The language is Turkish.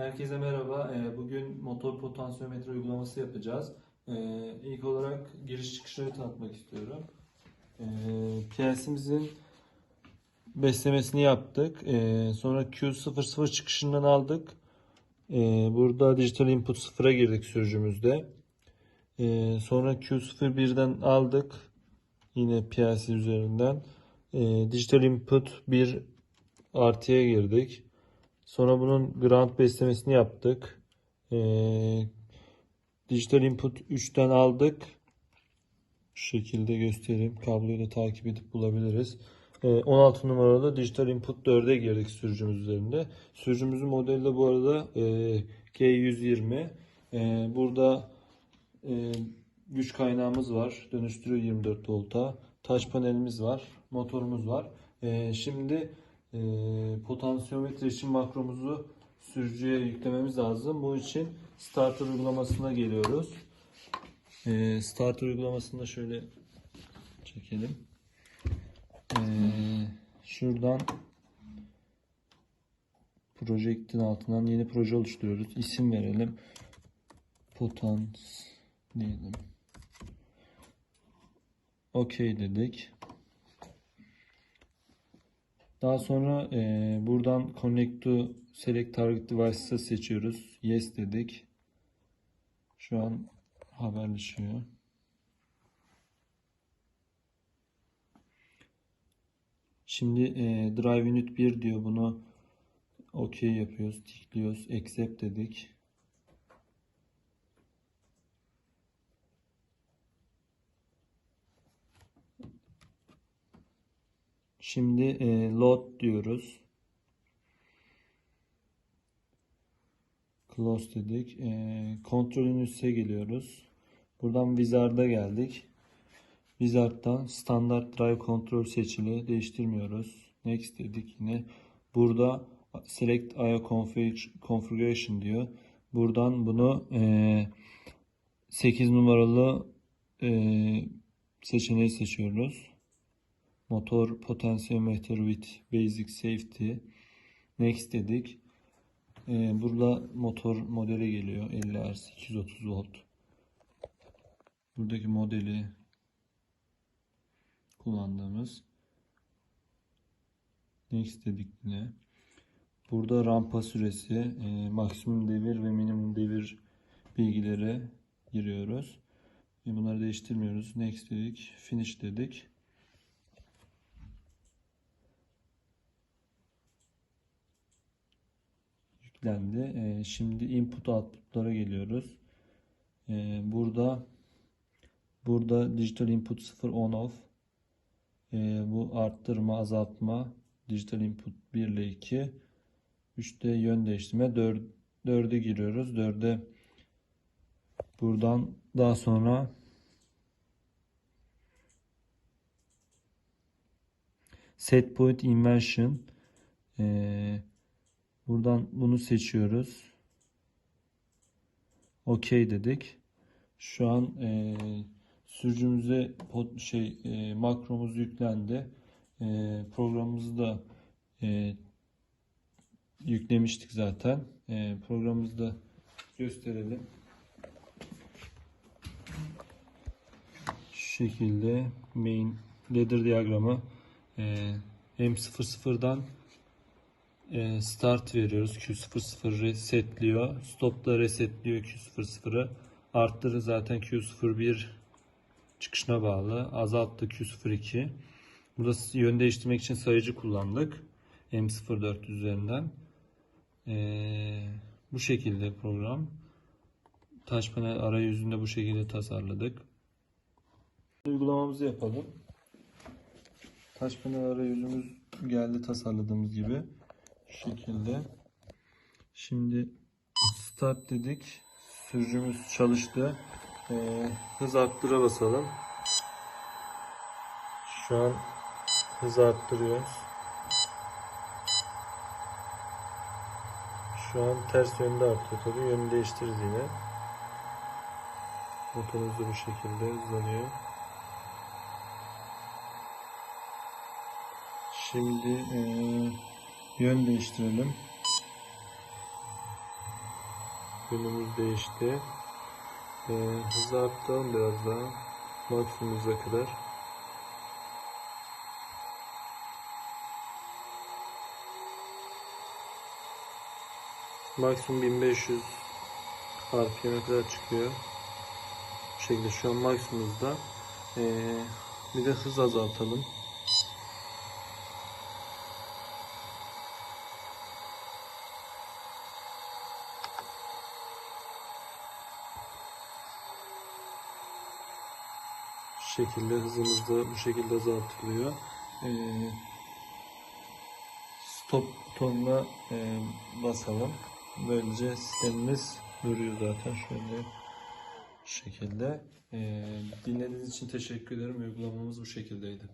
Herkese merhaba. Ee, Bugün motor potansiyometre uygulaması yapacağız. Ee, İlk olarak giriş çıkışları tanıtmak istiyorum. Ee, PLC'mizin beslemesini yaptık. Sonra Q00 çıkışından aldık. Burada dijital input 0'a girdik sürücümüzde. Sonra Q01'den aldık. Yine PLC üzerinden. Dijital input 1 artıya girdik. Sonra bunun ground beslemesini yaptık. Ee, dijital input 3'ten aldık. Şu şekilde göstereyim. Kabloyu da takip edip bulabiliriz. Ee, 16 numaralı dijital input 4'e girdik sürücümüz üzerinde. Sürücümüzün modeli de bu arada e, G120. Ee, burada e, güç kaynağımız var. Dönüştürüyor 24 volta. Touch panelimiz var. Motorumuz var. Ee, şimdi e, potansiyometre için makromuzu sürücüye yüklememiz lazım. Bu için starter uygulamasına geliyoruz. Ee, starter uygulamasında şöyle çekelim. Ee, şuradan projektin altından yeni proje oluşturuyoruz. İsim verelim. Potans diyelim. Okey dedik. Daha sonra e, buradan Connect to Select Target Devices'ı seçiyoruz. Yes dedik. Şu an haberleşiyor. Şimdi e, Drive Unit 1 diyor. Bunu OK yapıyoruz. Tıklıyoruz. Accept dedik. Şimdi e, load diyoruz. Close dedik. E, kontrolün üstüne geliyoruz. Buradan Wizard'a geldik. Wizard'dan standart drive control seçili. Değiştirmiyoruz. Next dedik yine. Burada select IO config- configuration diyor. Buradan bunu e, 8 numaralı e, seçeneği seçiyoruz. Motor potentiometer with basic safety. Next dedik. Ee, burada motor modeli geliyor. 50 Hz 230 volt. Buradaki modeli kullandığımız. Next dedik yine. Burada rampa süresi, e, maksimum devir ve minimum devir bilgileri giriyoruz. E, bunları değiştirmiyoruz. Next dedik. Finish dedik. Yüklendi. Ee, şimdi input output'lara geliyoruz. Ee, burada burada digital input 0 on off. Ee, bu arttırma, azaltma. Digital input 1 ile 2. 3'te yön değiştirme. 4 4'e giriyoruz. 4'e buradan daha sonra set point invention ee, Buradan bunu seçiyoruz. OK dedik. Şu an e, sürücümüze pod, şey e, makromuz yüklendi. E, programımızı da e, yüklemiştik zaten. E, programımızı da gösterelim. Şu şekilde main ladder diyagramı e, M00'dan e, start veriyoruz. Q00 resetliyor. Stop'ta resetliyor Q00'ı. Arttırı zaten Q01 çıkışına bağlı. Azalttı Q02. Burada yön değiştirmek için sayıcı kullandık. M04 üzerinden. Ee, bu şekilde program. Taş panel arayüzünde bu şekilde tasarladık. Uygulamamızı yapalım. Taş panel arayüzümüz geldi tasarladığımız gibi. Şekilde. Şimdi start dedik. Sürücümüz çalıştı. Ee, hız arttıra basalım. Şu an hız arttırıyoruz. Şu an ters yönde artıyor tabii. Yönü değiştiririz yine. Motorumuz da bu şekilde hızlanıyor. Şimdi eee Yön değiştirelim. Yönümüz değişti. Ee, hızı arttıralım biraz daha. Maksimumuza kadar. Maksimum 1500 RPM'e kadar çıkıyor. Bu şekilde şu an maksimumuzda. Ee, bir de hız azaltalım. Şekilde hızımız da bu şekilde azaltılıyor. Ee, stop butonuna e, basalım. Böylece sistemimiz duruyor zaten şöyle şekilde. Ee, dinlediğiniz için teşekkür ederim. Uygulamamız bu şekildeydi.